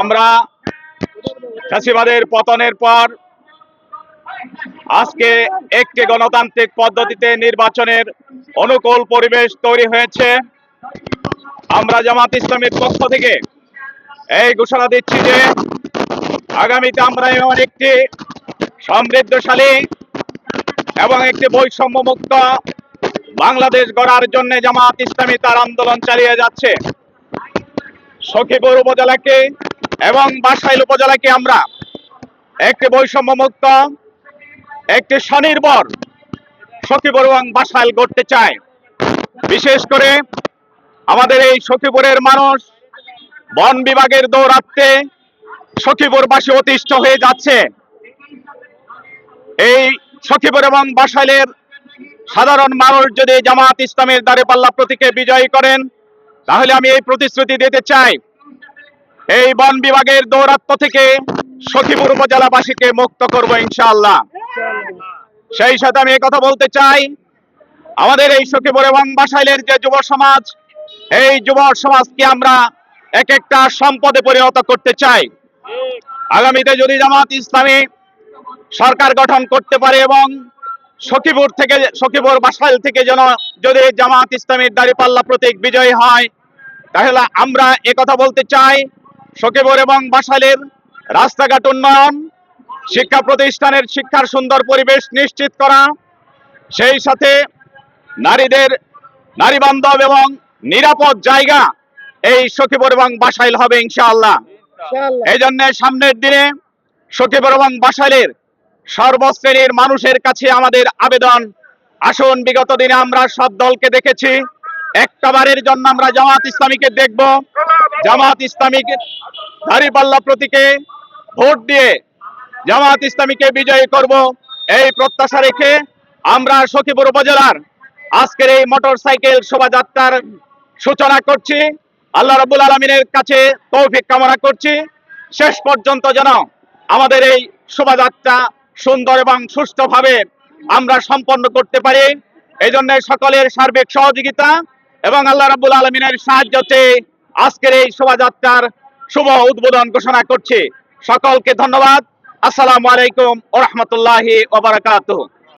আমরা চাষিবাদের পতনের পর আজকে একটি গণতান্ত্রিক পদ্ধতিতে নির্বাচনের অনুকূল পরিবেশ তৈরি হয়েছে। আমরা জামাত ইসলামের পক্ষ থেকে এই ঘোষণা দিচ্ছি যে আগামীতে আমরা এমন একটি সমৃদ্ধশালী এবং একটি বৈষম্য মুক্ত বাংলাদেশ গড়ার জন্য জামাত ইসলামী তার আন্দোলন চালিয়ে যাচ্ছে। সখীপুর উপজেলাকে এবং বাসাইল উপজেলাকে আমরা একটি বৈষম্যমুক্ত, একটি স্বনির্ভর সখীপুর এবং বাসাইল গড়তে চাই। বিশেষ করে আমাদের এই সখীপুরের মানুষ বন বিভাগের দৌরাত্মে সখীপুরবাসী অতিষ্ঠ হয়ে যাচ্ছে। এই সখীপুর এবং বাসাইলের সাধারণ মানুষ যদি জামাত ইসলামের দ্বারে পাল্লা প্রতীকে বিজয়ী করেন তাহলে আমি এই প্রতিশ্রুতি দিতে চাই। এই বন বিভাগের দৌরাত্ম থেকে সখীপুর উপজেলাবাসীকে মুক্ত করব ইনশাআল্লাহ। সেই সাথে আমি কথা বলতে চাই, আমাদের এই সখীপুর এবং বাসাইলের যে যুব সমাজ, এই যুব সমাজকে আমরা এক একটা সম্পদে পরিণত করতে চাই। আগামীতে যদি জামাত ইসলামী সরকার গঠন করতে পারে এবং সখীপুর থেকে সখীপুর বাসাইল থেকে যেন যদি জামাত ইসলামের দাঁড়িপাল্লা প্রতীক বিজয়ী হয় তাহলে আমরা কথা বলতে চাই সখীপুর এবং বাসাইলের রাস্তাঘাট উন্নয়ন শিক্ষা প্রতিষ্ঠানের শিক্ষার সুন্দর পরিবেশ নিশ্চিত করা সেই সাথে নারীদের নারী বান্ধব এবং নিরাপদ জায়গা এই সখীপুর এবং বাসাইল হবে ইনশাআল্লাহ। এই জন্য সামনের দিনে সখীপুর এবং বাসাইলের সর্বশ্রেণীর মানুষের কাছে আমাদের আবেদন। আসুন, বিগত দিনে আমরা সব দলকে দেখেছি। একটাবারের জন্য আমরা জামাত ইসলামীকে দেখব। জামাত ইসলামীকে দাঁড়িপাল্লা প্রতীকে ভোট দিয়ে জামাত ইসলামীকে বিজয়ী করব। এই প্রত্যাশা রেখে আমরা সখীপুর উপজেলার আজকের এই মোটর সাইকেল শোভাযাত্রার সূচনা করছি। আল্লাহ রাবুল আলমিনের কাছে তৌফিক কামনা করছি। শেষ পর্যন্ত যেন আমাদের এই শোভাযাত্রা সুন্দর এবং সুষ্ঠুভাবে আমরা সম্পন্ন করতে পারি। এই জন্য সকলের সার্বিক সহযোগিতা এবং আল্লাহ রাবুল আলমিনের সাহায্যতে আজকের এই শোভাযাত্রার শুভ উদ্বোধন ঘোষণা করছি। সকলকে ধন্যবাদ। আসসালামু আলাইকুম ও রহমতুল্লাহি ওবরাকাতুহ